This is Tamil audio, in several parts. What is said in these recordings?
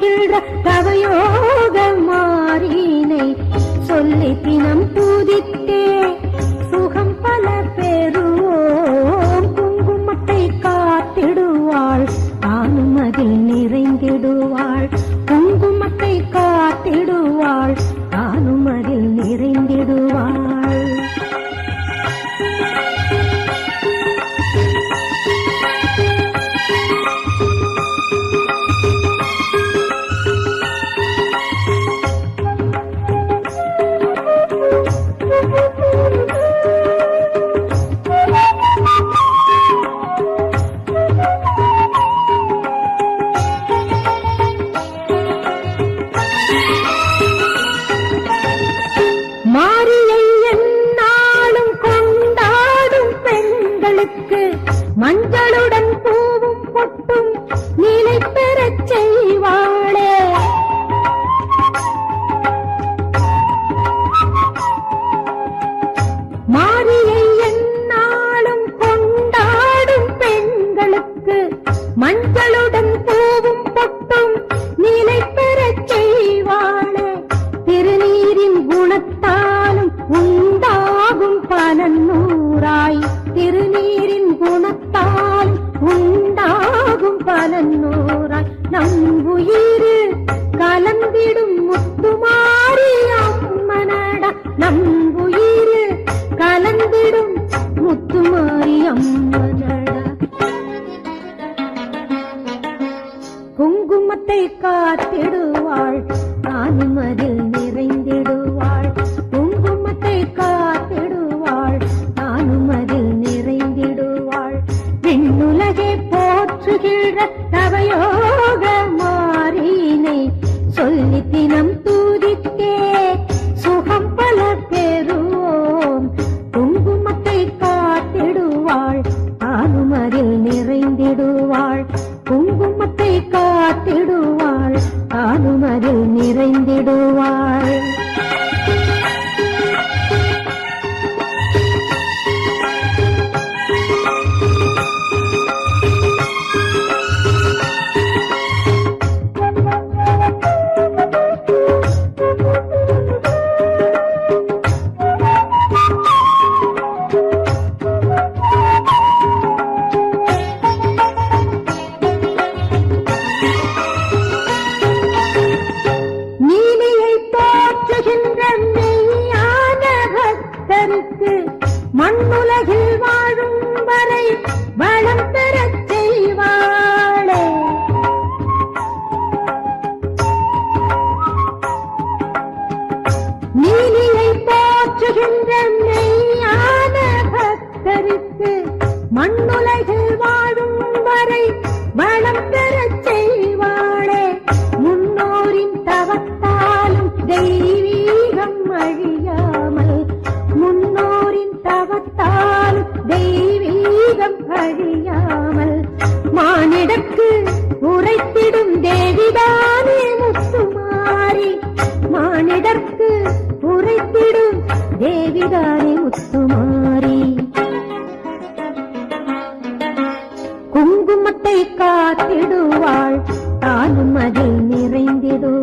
மகிழ்ற கவயோக மாறினை சொல்லி தினம் பூதித்தே. நன்னூராய் நம் உயிரில் கலந்திடும் முத்துமாரி அம்மனடா. நம் உயிரில் கலந்திடும் முத்துமாரி அம்மனடா. குங்குமத்தை காத்திடுவாள் நானும் அதில் மண்ணுலகில் வாழும் வரை வளம் பெறச் செய்வாளே. முன்னோரின் தவத்தாலும் தெய்வீகம் அழியாமல் முன்னோரின் தவத்தாலும் தெய்வீகம் அழியாமல் மானிடக்கு உரைத்திடும் தேவிதான்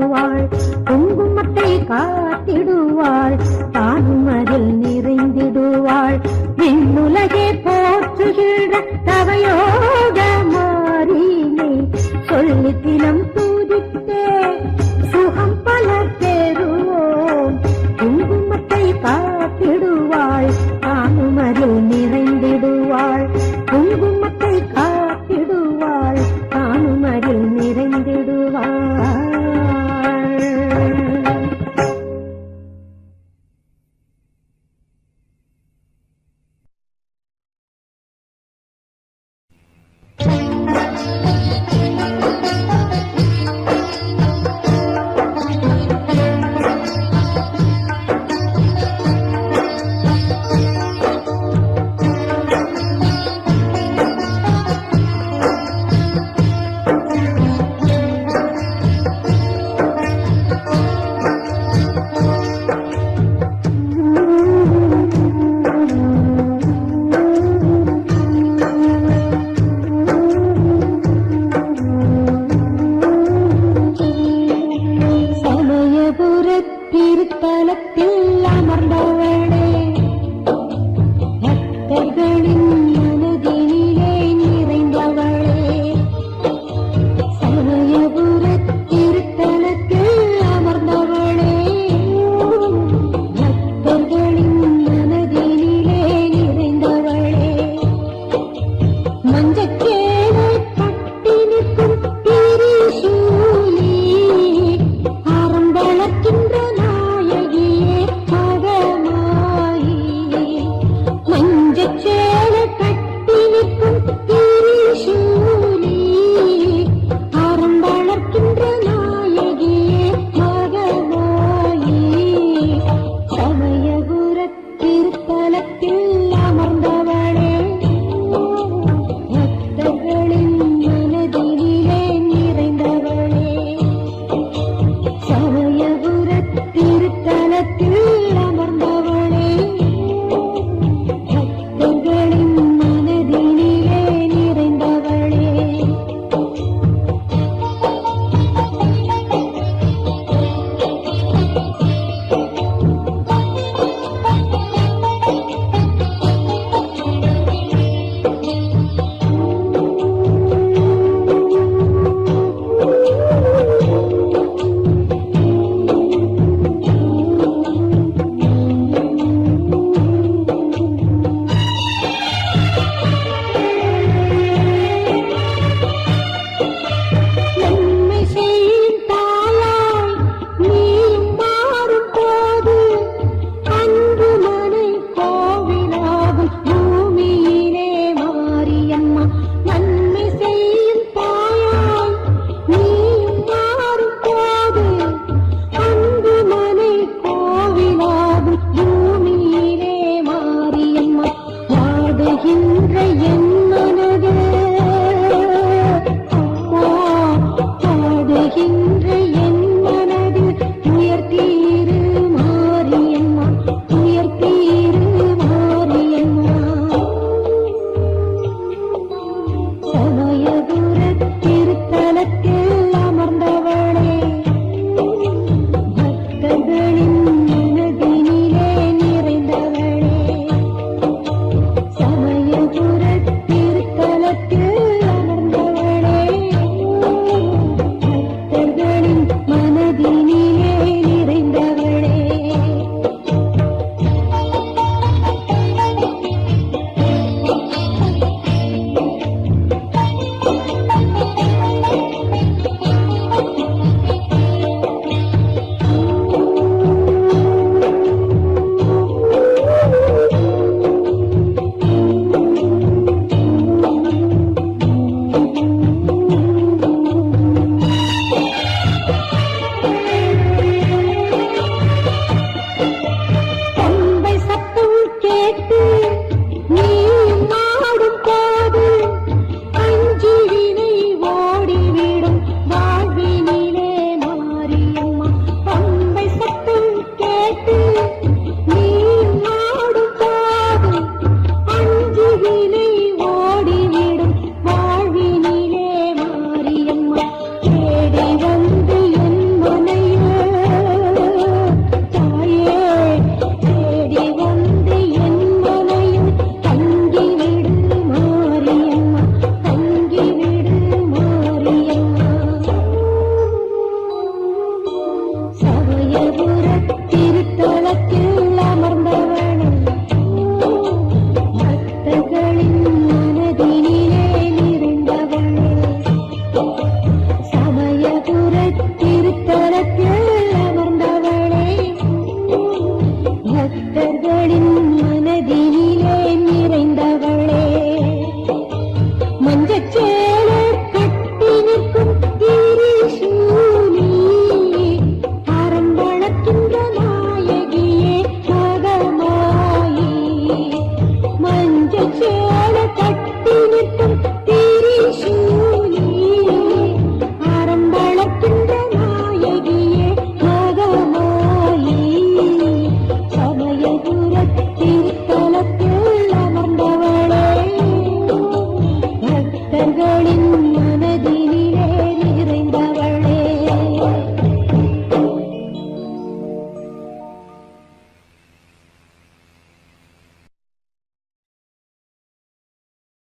தருவாள் குங்குமத்தை காத்திடுவாள். தானும் அதில் நிறைந்திடுவாள். விண்ணுலகே போற்றுகின்ற தவையோ